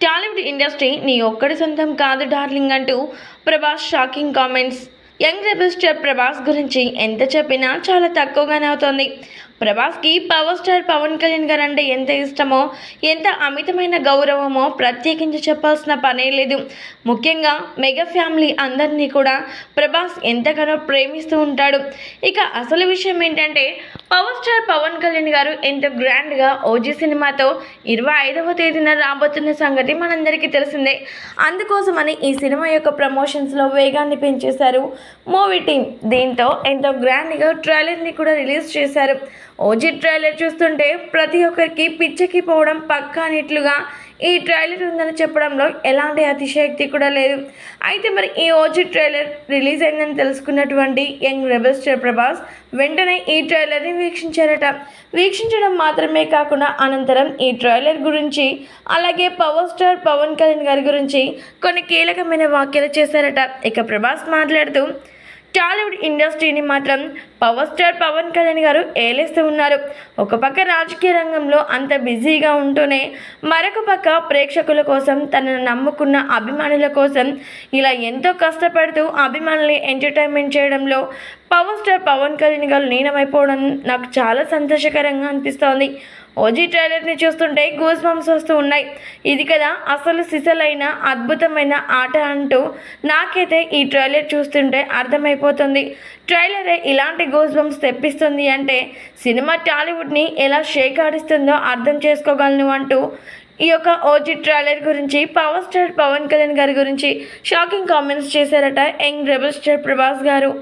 Tollywood industry నీ ఒక్కడి సొంతం కాదు డార్లింగ్ అంటూ Prabhas shocking comments young rebel star Prabhas గురించి ఎంత చెప్పినా చాలా తక్కువగానే అవుతుంది. ప్రభాస్కి పవర్ స్టార్ పవన్ కళ్యాణ్ గారు అంటే ఎంత ఇష్టమో ఎంత అమితమైన గౌరవమో ప్రత్యేకించి చెప్పాల్సిన పనే లేదు. ముఖ్యంగా మెగా ఫ్యామిలీ అందరినీ కూడా ప్రభాస్ ఎంతగానో ప్రేమిస్తూ ఉంటాడు. ఇక అసలు విషయం ఏంటంటే పవర్ స్టార్ పవన్ కళ్యాణ్ గారు ఎంతో గ్రాండ్గా ఓజీ సినిమాతో ఇరవై ఐదవ తేదీన రాబోతున్న సంగతి మనందరికీ తెలిసిందే. అందుకోసమని ఈ సినిమా యొక్క ప్రమోషన్స్లో వేగాన్ని పెంచేశారు మూవీ టీం దీంతో ఎంతో గ్రాండ్గా ట్రైలర్ని కూడా రిలీజ్ చేశారు. ఓజీ ట్రైలర్ చూస్తుంటే ప్రతి ఒక్కరికి పిచ్చకి పోవడం పక్కా అనేట్లుగా ఈ ట్రైలర్ ఉందని చెప్పడంలో ఎలాంటి అతిశయక్తి కూడా లేదు. అయితే మరి ఈ ఓజీ ట్రైలర్ రిలీజ్ అయిందని తెలుసుకున్నటువంటి యంగ్ రెబల్ స్టార్ ప్రభాస్ వెంటనే ఈ ట్రైలర్ని వీక్షించారట. వీక్షించడం మాత్రమే కాకుండా అనంతరం ఈ ట్రైలర్ గురించి అలాగే పవర్ స్టార్ పవన్ కళ్యాణ్ గారి గురించి కొన్ని కీలకమైన వ్యాఖ్యలు చేశారట. ఇక ప్రభాస్ మాట్లాడుతూ టాలీవుడ్ ఇండస్ట్రీని మాత్రం పవర్ స్టార్ పవన్ కళ్యాణ్ గారు ఏలేస్తూ ఉన్నారు. ఒక పక్క రాజకీయ రంగంలో అంత బిజీగా ఉంటూనే మరొక పక్క ప్రేక్షకుల కోసం తనను నమ్ముకున్న అభిమానుల కోసం ఇలా ఎంతో కష్టపడుతూ అభిమానుల్ని ఎంటర్టైన్మెంట్ చేయడంలో పవర్ స్టార్ పవన్ కళ్యాణ్ గారు లీనమైపోవడం నాకు చాలా సంతోషకరంగా అనిపిస్తోంది. ఓజీ ట్రైలర్ని చూస్తుంటే గూస్ బంప్స్ వస్తూ ఉన్నాయి. ఇది కదా అసలు సిసలైన అద్భుతమైన ఆట అంటూ నాకైతే ఈ ట్రైలర్ చూస్తుంటే అర్థమైపోతుంది. ట్రైలరే ఇలాంటి గూస్ బంప్స్ తెప్పిస్తుంది అంటే సినిమా టాలీవుడ్ని ఎలా షేక్ ఆడిస్తుందో అర్థం చేసుకోగలను అంటూ ఈ యొక్క ఓజీ ట్రైలర్ గురించి పవర్ స్టార్ పవన్ కళ్యాణ్ గారి గురించి షాకింగ్ కామెంట్స్ చేశారట యంగ్ రెబల్ స్టార్ ప్రభాస్ గారు.